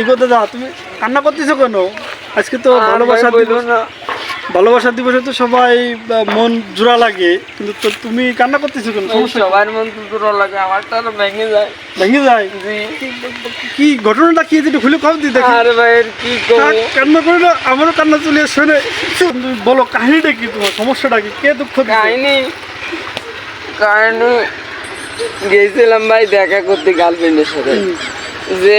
Ego দাদা তুমি কান্না করতেছো কেন? আজকে তো ভালোবাসা দিবস। না। ভালোবাসা দিবসে তো সবাই মন জোড়া লাগে। কিন্তু তো তুমি কান্না করতেছো কেন? সবার মন তো দূর লাগে আমারটা তো ভেঙে যায়। ভেঙে যায়? কি ঘটনাটা কি? যেটা খুলে কম দিই দেখি। আরে ভাই কি কান্না করে না আমারও কান্না চলে আসছে না। তুমি বলো কাহিনীটা কি তোমার? সমস্যাটা কি? কে দুঃখ? কাহিনি? কাহিনি গেছিলাম ভাই দেখা করতে গার্লফ্রেন্ডের সাথে। যে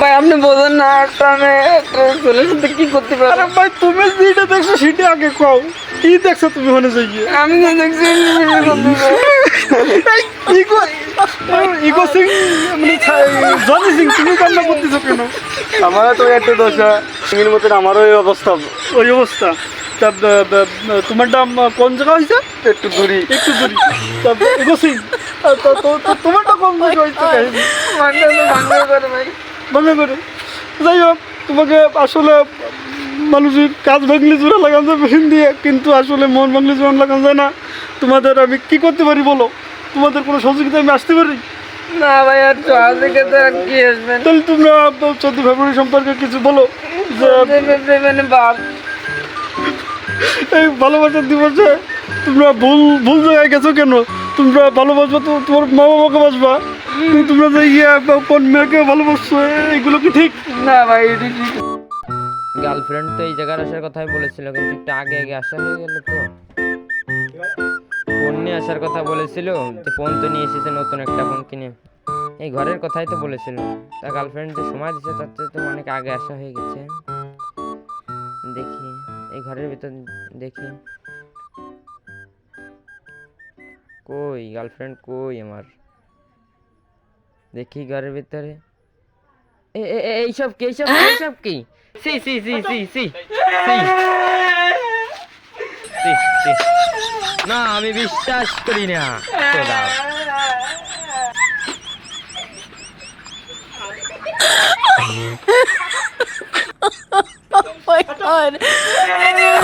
ভাই আপনি বোঝেন না একটা ছেলের সাথে কি করতে পারে? আরে ভাই তুমি যেটা দেখছ সেটা আগে কও। কি দেখছ তুমি ওখানে যাইয়ে? আমি তো দেখছি। ইগো ইগো সিং মানে জনি সিং তুমি কান্না করতেছো কেন? আমারও তো একটু দশা সিংহের মতন আমারও এই অবস্থা। ওই অবস্থা। তা তোমার নাম কোন জায়গা হয়েছে একটু দূরি। একটু দূরি। তা ইগো সিং তা- তা- তো- তো- তোমারটা কোন জায়গা হয়েছে মনে করে। যাই হোক তোমাকে আসলে মানুষের কাজ ভাঙলে জোড়া লাগানো মেশিন দিয়ে কিন্তু আসলে মন ভাঙলে জোড়া লাগানো যায় না। তোমাদের আমি কি করতে পারি বলো? তোমাদের কোনো সহযোগিতা আমি আসতে পারি? না ভাই আর কি আসবেন তাহলে তোমরা চোদ্দ ফেব্রুয়ারি সম্পর্কে কিছু বলো যে মানে বাপ। এই ভালোবাসার দিবসে তোমরা ভুল ভুল জায়গায় গেছো কেন? তোমরা ভালোবাসবা তো তোমার মা বাবাকে বাসবা। তোমরা যে ইয়ে কোন মেয়েকে ভালোবাসছো? এগুলো কি ঠিক? না ভাই এটি ঠিক। গার্লফ্রেন্ড তো এই জায়গার আসার কথাই বলেছিল কিন্তু একটু আগে আগে আসা হয়ে গেল তো। ফোন নিয়ে আসার কথা বলেছিল তো ফোন তো নিয়ে এসেছে নতুন একটা ফোন কিনে। এই ঘরের কথাই তো বলেছিল। তা গার্লফ্রেন্ড যে সময় দিচ্ছে তার চেয়ে তো অনেক আগে আসা হয়ে গেছে। দেখি এই ঘরের ভিতর দেখি। কই গার্লফ্রেন্ড কই আমার? দেখি ঘরের ভিতরে। এইসব কি এইসব হ্যাঁ? এইসব কি? সি হ্যাঁ। সি সি সি সি না আমি বিশ্বাস করি না। Oh my god! Oh